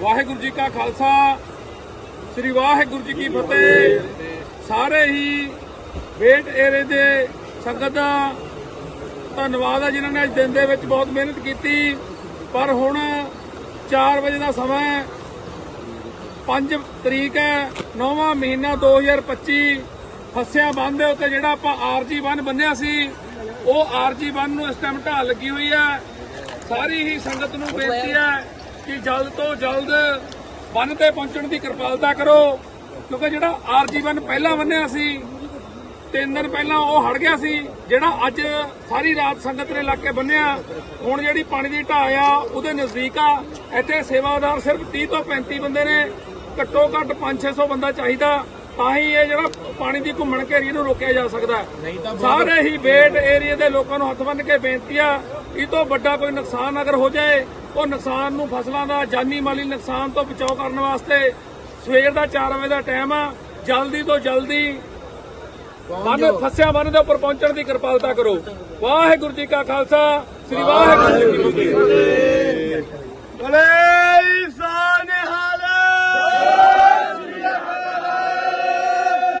ਵਾਹਿਗੁਰੂ ਜੀ ਕਾ ਖਾਲਸਾ, ਸ੍ਰੀ ਵਾਹਿਗੁਰੂ ਜੀ ਕੀ ਫਤਿਹ। ਸਾਰੇ ਹੀ ਵੇਟ ਏਰੇ ਦੇ ਸੰਗਤ ਦਾ ਧੰਨਵਾਦ ਹੈ ਜਿਨ੍ਹਾਂ ਨੇ ਅੱਜ ਦਿਨ ਦੇ ਵਿੱਚ ਬਹੁਤ ਮਿਹਨਤ ਕੀਤੀ। ਪਰ ਹੁਣ 4 ਵਜੇ ਦਾ ਸਮਾਂ ਹੈ। 5 ਤਰੀਕ ਹੈ 9ਵਾਂ ਮਹੀਨਾ 2025 ਫਸਿਆ ਬੰਦ ਦੇ ਉੱਤੇ ਜਿਹੜਾ ਆਪਾਂ ਆਰਜੀ ਬੰਨ ਬੰਨਿਆ ਸੀ, ਉਹ ਆਰਜੀ ਬੰਨ ਨੂੰ ਇਸ ਟਾਈਮ ਢਾਲ ਲੱਗੀ ਹੋਈ ਹੈ। ਸਾਰੀ ਹੀ ਸੰਗਤ ਨੂੰ ਬੇਨਤੀ ਹੈ ਕਿ ਜਲਦ ਤੋਂ ਜਲਦ ਬੰਨ ਤੇ ਪਹੁੰਚਣ ਦੀ ਕਿਰਪਾਲਤਾ ਕਰੋ ਕਿਉਂਕਿ ਜਿਹੜਾ ਆਰਜੀ ਬੰਨ ਪਹਿਲਾਂ ਬੰਨਿਆ ਸੀ ਤਿੰਨ ਦਿਨ ਪਹਿਲਾਂ ਉਹ ਹੜ ਗਿਆ ਸੀ ਜਿਹੜਾ ਅੱਜ ਸਾਰੀ ਰਾਤ ਸੰਗਤ ਨੇ ਲਾ ਕੇ ਬੰਨਿਆ ਹੁਣ ਜਿਹੜੀ ਪਾਣੀ ਦੀ ਢਾਹ ਆ ਉਹਦੇ ਨਜ਼ਦੀਕ ਆ ਇੱਥੇ ਸੇਵਾਦਾਰ ਸਿਰਫ 30 ਤੋਂ 35 ਬੰਦੇ ਨੇ ਘੱਟੋ ਘੱਟ 5-600 ਬੰਦਾ ਚਾਹੀਦਾ ਤਾਂ ਹੀ ਇਹ ਜਿਹੜਾ ਪਾਣੀ ਦੀ ਘੁੰਮਣ ਘੇਰੀ ਨੂੰ ਰੋਕਿਆ ਜਾ ਸਕਦਾ। ਸਾਰੇ ਹੀ ਵੇਟ ਏਰੀਆ ਦੇ ਲੋਕਾਂ ਨੂੰ ਹੱਥ ਬੰਨ ਕੇ ਬੇਨਤੀ ਆ ਇਹ ਤੋਂ ਵੱਡਾ ਕੋਈ ਨੁਕਸਾਨ ਅਗਰ ਹੋ ਜਾਏ ਉਹ ਨੁਕਸਾਨ ਨੂੰ ਫਸਲਾਂ ਦਾ ਜਾਨੀ ਮਾਲੀ ਨੁਕਸਾਨ ਤੋਂ ਬਚਾਅ ਕਰਨ ਵਾਸਤੇ ਸਵੇਰ ਦਾ 4 ਵਜੇ ਦਾ ਟਾਈਮ ਆ ਜਲਦੀ ਤੋਂ ਜਲਦੀ ਬੰਨ ਫਸਿਆ ਬੰਨ ਦੇ ਉੱਪਰ ਪਹੁੰਚਣ ਦੀ ਕਿਰਪਾਲਤਾ ਕਰੋ। ਵਾਹਿਗੁਰੂ ਜੀ ਕਾ ਖਾਲਸਾ ਸ੍ਰੀ ਵਾਹਿਗੁਰੂ ਜੀ ਕੀ ਫਤਿਹ।